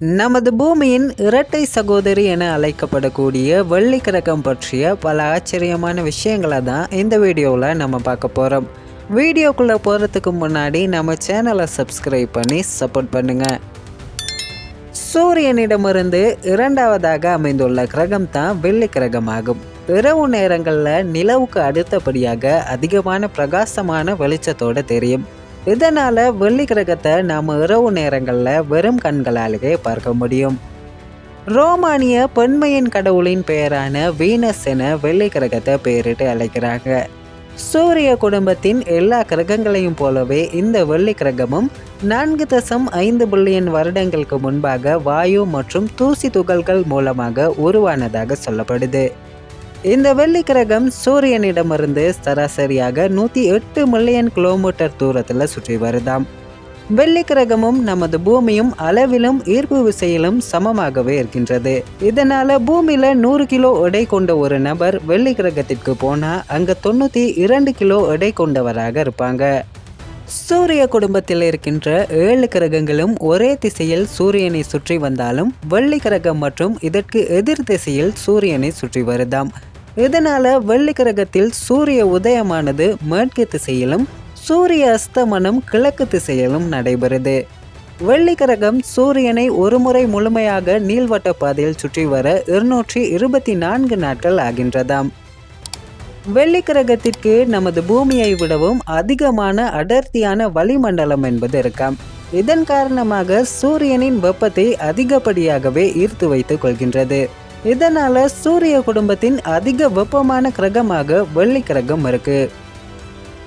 நமது பூமியின் இரட்டை சகோதரி என அழைக்கப்படக்கூடிய வெள்ளி கிரகம் பற்றிய பல ஆச்சரியமான விஷயங்களை தான் இந்த வீடியோவில் நம்ம பார்க்க போகிறோம் வீடியோக்குள்ளே போகிறதுக்கு முன்னாடி நம்ம சேனலை சப்ஸ்கிரைப் பண்ணி சப்போர்ட் பண்ணுங்கள் சூரியனிடமிருந்து இரண்டாவதாக அமைந்துள்ள கிரகம் தான் வெள்ளி கிரகம் ஆகும் இரவு நேரங்களில் நிலவுக்கு அடுத்தபடியாக அதிகமான பிரகாசமான வெளிச்சத்தோடு தெரியும். இதனால் வெள்ளி கிரகத்தை நாம் இரவு நேரங்களில் வெறும் கண்களாலேயே பார்க்க முடியும். ரோமானிய பெண்மையின் கடவுளின் பெயரான வீனஸ் என வெள்ளி கிரகத்தை பெயரிட்டு அழைக்கிறாங்க. சூரிய குடும்பத்தின் எல்லா கிரகங்களையும் போலவே இந்த வெள்ளி கிரகமும் நான்கு தசம் ஐந்து பில்லியன் வருடங்களுக்கு முன்பாக வாயு மற்றும் தூசி துகள்கள் மூலமாக உருவானதாக சொல்லப்படுது. இந்த வெள்ளி கிரகம் சூரியனிடமிருந்து சராசரியாக நூற்றி எட்டு மில்லியன் கிலோமீட்டர் தூரத்தில் சுற்றி வருதாம். வெள்ளி கிரகமும் நமது பூமியும் அளவிலும் ஈர்ப்பு விசையிலும் சமமாகவே இருக்கின்றது. இதனால பூமியில நூறு கிலோ எடை கொண்ட ஒரு நபர் வெள்ளி கிரகத்திற்கு போனா அங்க தொண்ணூத்தி இரண்டு கிலோ எடை கொண்டவராக இருப்பாங்க. சூரிய குடும்பத்தில் இருக்கின்ற ஏழு கிரகங்களும் ஒரே திசையில் சூரியனை சுற்றி வந்தாலும் வெள்ளி கிரகம் மற்றும் இதற்கு எதிர் திசையில் சூரியனை சுற்றி வருதாம். இதனால வெள்ளி கிரகத்தில் சூரிய உதயமானது மேற்கு திசையிலும் சூரிய அஸ்தமனம் கிழக்கு திசையிலும் நடைபெறுது. வெள்ளி கிரகம் சூரியனை ஒருமுறை முழுமையாக நீள்வட்ட பாதையில் சுற்றி வர இருநூற்றி இருபத்தி நான்கு நாட்கள் ஆகின்றதாம். வெள்ளி கிரகத்திற்கு நமது பூமியை விடவும் அதிகமான அடர்த்தியான வளிமண்டலம் என்பது இருக்காம். இதன் காரணமாக சூரியனின் வெப்பத்தை அதிகப்படியாகவே ஈர்த்து வைத்துக் கொள்கின்றது. இதனால சூரிய குடும்பத்தின் அதிக வெப்பமான கிரகமாக வெள்ளி கிரகம் இருக்கு.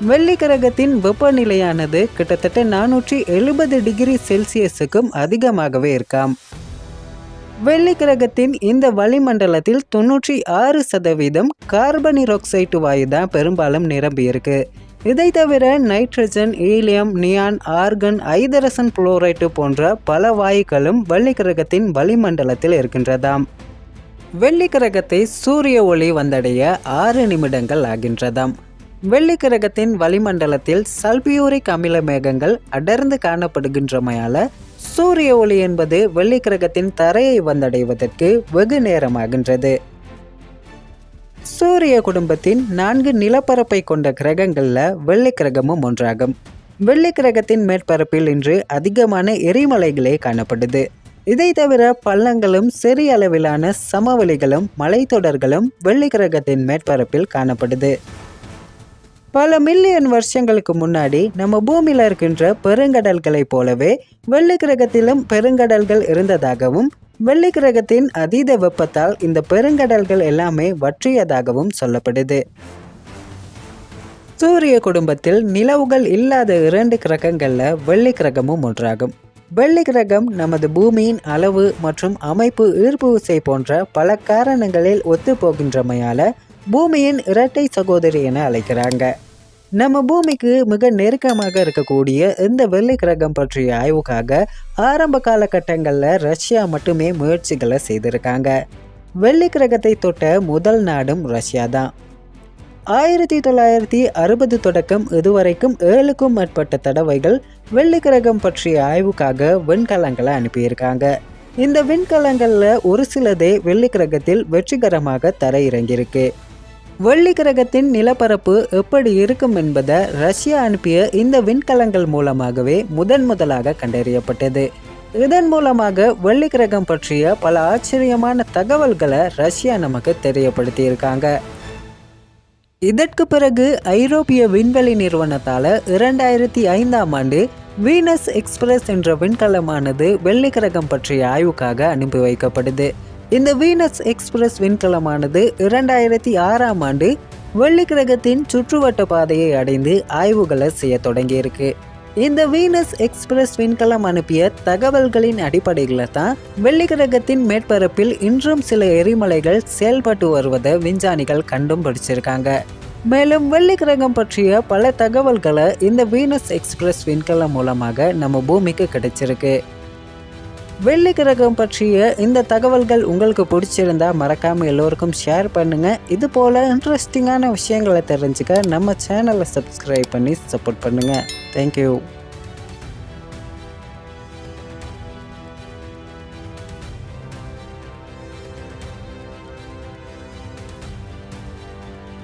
வெள்ளி கிரகத்தின் வெப்பநிலையானது கிட்டத்தட்ட நானூற்றி எழுபது டிகிரி செல்சியஸுக்கும் அதிகமாகவே இருக்காம். வெள்ளி கிரகத்தின் இந்த வளிமண்டலத்தில் தொன்னூற்றி ஆறு சதவீதம் கார்பன் வாயு தான் பெரும்பாலும் நிரம்பியிருக்கு இதை தவிர நைட்ரஜன் ஈலியம் நியான் ஆர்கன் ஐதரசன் புளோரைட்டு போன்ற பல வாயுக்களும் வெள்ளி கிரகத்தின் வளிமண்டலத்தில் இருக்கின்றதாம். வெள்ளி கிரகத்தை சூரிய ஒளி வந்தடைய ஆறு நிமிடங்கள் ஆகின்றதாம். வெள்ளி கிரகத்தின் வளிமண்டலத்தில் சல்பியூரிக் அமில மேகங்கள் அடர்ந்து காணப்படுகின்றமையால சூரிய ஒளி என்பது வெள்ளி கிரகத்தின் தரையை வந்தடைவதற்கு வெகு நேரமாகின்றது. சூரிய குடும்பத்தின் நான்கு நிலப்பரப்பை கொண்ட கிரகங்களில் வெள்ளி கிரகமும் ஒன்றாகும். வெள்ளி கிரகத்தின் மேற்பரப்பில் இன்று அதிகமான எரிமலைகளே காணப்படுது. இதை தவிர பள்ளங்களும் சிறிய அளவிலான சமவெளிகளும் மலைத்தொடர்களும் வெள்ளி கிரகத்தின் மேற்பரப்பில் காணப்படுது. பல மில்லியன் வருஷங்களுக்கு முன்னாடி நம்ம பூமியில் இருக்கின்ற பெருங்கடல்களைப் போலவே வெள்ளி கிரகத்திலும் பெருங்கடல்கள் இருந்ததாகவும் வெள்ளி கிரகத்தின் அதீத வெப்பத்தால் இந்த பெருங்கடல்கள் எல்லாமே வற்றியதாகவும் சொல்லப்படுது. சூரிய குடும்பத்தில் நிலவுகள் இல்லாத இரண்டு கிரகங்களில் வெள்ளி கிரகமும் ஒன்றாகும். வெள்ளி கிரகம் நமது பூமியின் அளவு மற்றும் அமைப்பு ஈர்ப்பு விசை போன்ற பல காரணங்களில் ஒத்துப்போகின்றமையால் பூமியின் இரட்டை சகோதரி என அழைக்கிறாங்க. நம்ம பூமிக்கு மிக நெருக்கமாக இருக்கக்கூடிய இந்த வெள்ளி கிரகம் பற்றிய ஆய்வுக்காக ஆரம்ப காலகட்டங்களில் ரஷ்யா மட்டுமே முயற்சிகளை செய்திருக்காங்க. வெள்ளி கிரகத்தை தொட்ட முதல் நாடும் ரஷ்யா தான் ஆயிரத்தி தொள்ளாயிரத்தி அறுபது தொடக்கம் இதுவரைக்கும் ஏழுக்கும் மேற்பட்ட தடவைகள் வெள்ளி கிரகம் பற்றிய ஆய்வுக்காக விண்கலங்களை அனுப்பியிருக்காங்க. இந்த விண்கலங்களில் ஒரு சிலதே வெள்ளி கிரகத்தில் வெற்றிகரமாக தரையிறங்கியிருக்கு. வெள்ளி கிரகத்தின் நிலப்பரப்பு எப்படி இருக்கும் என்பதை ரஷ்யா அனுப்பிய இந்த விண்கலங்கள் மூலமாகவே முதன் முதலாக கண்டறியப்பட்டது. இதன் மூலமாக வெள்ளி கிரகம் பற்றிய பல ஆச்சரியமான தகவல்களை ரஷ்யா நமக்கு தெரியப்படுத்தியிருக்காங்க. இதற்கு பிறகு ஐரோப்பிய விண்வெளி நிறுவனத்தால் இரண்டாயிரத்தி ஐந்தாம் ஆண்டு வீனஸ் எக்ஸ்பிரஸ் என்ற விண்கலமானது வெள்ளி கிரகம் பற்றிய ஆய்வுக்காக அனுப்பி வைக்கப்படுது. இந்த வீனஸ் எக்ஸ்பிரஸ் விண்கலமானது இரண்டாயிரத்தி ஆறாம் ஆண்டு வெள்ளி கிரகத்தின் சுற்றுவட்ட பாதையை அடைந்து ஆய்வுகளை செய்ய தொடங்கியிருக்கு. இந்த வீனஸ் எக்ஸ்பிரஸ் விண்கலம் அனுப்பிய தகவல்களின் அடிப்படையில் தான் வெள்ளி கிரகத்தின் மேற்பரப்பில் இன்றும் சில எரிமலைகள் செயல்பட்டு வருவதை விஞ்ஞானிகள் கண்டும் பிடிச்சிருக்காங்க. மேலும் வெள்ளி கிரகம் பற்றிய பல தகவல்களை இந்த வீனஸ் எக்ஸ்பிரஸ் விண்கலம் மூலமாக நம்ம பூமிக்கு கிடைச்சிருக்கு. வெள்ளி கிரகம் பற்றிய இந்த தகவல்கள் உங்களுக்கு பிடிச்சிருந்தா மறக்காமல் எல்லோருக்கும் ஷேர் பண்ணுங்கள் இது போல் இன்ட்ரெஸ்டிங்கான விஷயங்களை தெரிஞ்சுக்க நம்ம சேனலை சப்ஸ்கிரைப் பண்ணி சப்போர்ட் பண்ணுங்கள் தேங்க்யூ